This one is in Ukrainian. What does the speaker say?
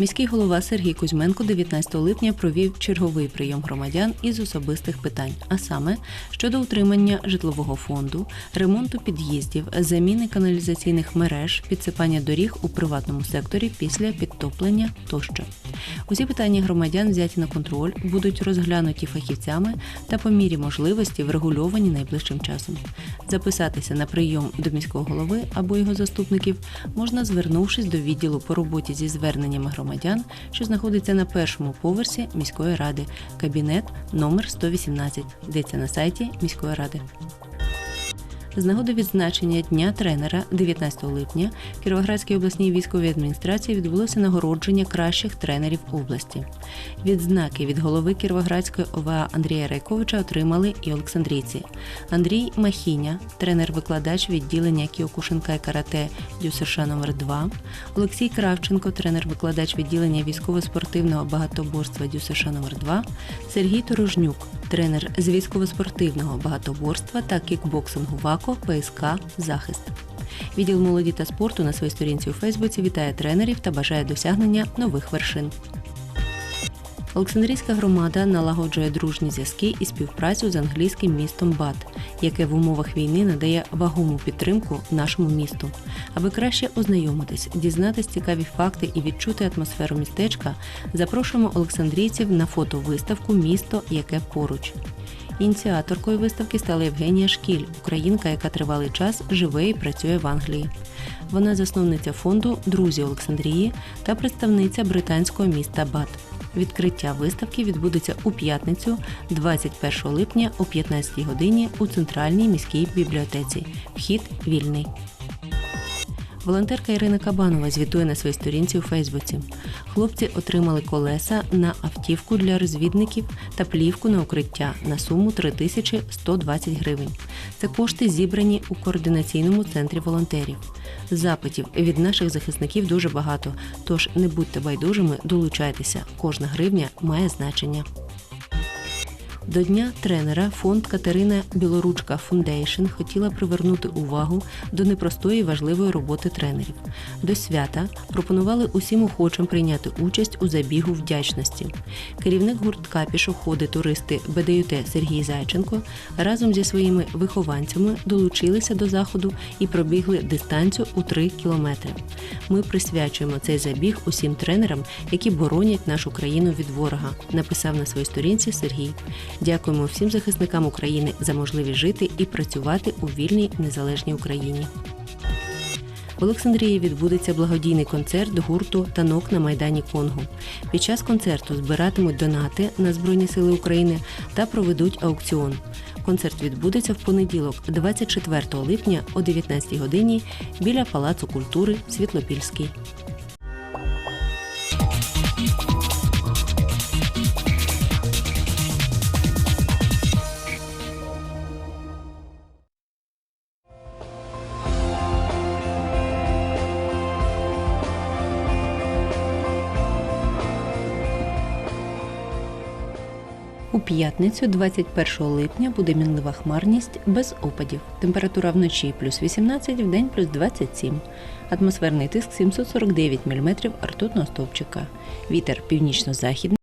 Міський голова Сергій Кузьменко 19 липня провів черговий прийом громадян із особистих питань, а саме щодо утримання житлового фонду, ремонту під'їздів, заміни каналізаційних мереж, підсипання доріг у приватному секторі після підтоплення тощо. Усі питання громадян взяті на контроль, будуть розглянуті фахівцями та по мірі можливості врегульовані найближчим часом. Записатися на прийом до міського голови або його заступників можна звернувшись до відділу по роботі зі зверненнями громадян, що знаходиться на першому поверсі міської ради, кабінет номер 118, йдеться на сайті міської ради. З нагоди відзначення Дня тренера 19 липня Кіровоградській обласній військовій адміністрації відбулося нагородження кращих тренерів області. Відзнаки від голови Кіровоградської ОВА Андрія Райковича отримали і Олександрійці. Андрій Махіня, тренер-викладач відділення Кіокушинка і карате ДЮСШ номер 2 Олексій Кравченко, тренер-викладач відділення військово-спортивного багатоборства ДЮСШ номер 2 Сергій Торожнюк, тренер з військово-спортивного багатоборства та кікбоксингу ВАКО ПСК Захист. Відділ молоді та спорту на своїй сторінці у Фейсбуці вітає тренерів та бажає досягнення нових вершин. Олександрійська громада налагоджує дружні зв'язки і співпрацю з англійським містом Бат, яке в умовах війни надає вагому підтримку нашому місту. Аби краще ознайомитись, дізнатись цікаві факти і відчути атмосферу містечка, запрошуємо олександрійців на фотовиставку Місто, яке поруч. Ініціаторкою виставки стала Євгенія Шкіль, українка, яка тривалий час живе і працює в Англії. Вона засновниця фонду Друзі Олександрії та представниця британського міста Бат. Відкриття виставки відбудеться у п'ятницю, 21 липня о 15 годині у центральній міській бібліотеці. Вхід вільний. Волонтерка Ірина Кабанова звітує на своїй сторінці у Фейсбуці. Хлопці отримали колеса на автівку для розвідників та плівку на укриття на суму 3120 гривень. Це кошти зібрані у координаційному центрі волонтерів. Запитів від наших захисників дуже багато, тож не будьте байдужими, долучайтеся. Кожна гривня має значення. До дня тренера фонд Катерина Білоручка Фундейшн хотіла привернути увагу до непростої важливої роботи тренерів. До свята пропонували усім охочим прийняти участь у забігу вдячності. Керівник гуртка пішоходи туристи БДЮТ Сергій Зайченко разом зі своїми вихованцями долучилися до заходу і пробігли дистанцію у 3 кілометри. Ми присвячуємо цей забіг усім тренерам, які боронять нашу країну від ворога, написав на своїй сторінці Сергій. Дякуємо всім захисникам України за можливість жити і працювати у вільній незалежній Україні. В Олександрії відбудеться благодійний концерт гурту Танок на Майдані Конго. Під час концерту збиратимуть донати на Збройні Сили України та проведуть аукціон. Концерт відбудеться в понеділок, 24 липня о 19 годині біля Палацу культури Світлопільський. У п'ятницю, 21 липня, буде мінлива хмарність без опадів. Температура вночі плюс 18, в день плюс 27. Атмосферний тиск 749 мм ртутного стовпчика. Вітер північно-західний.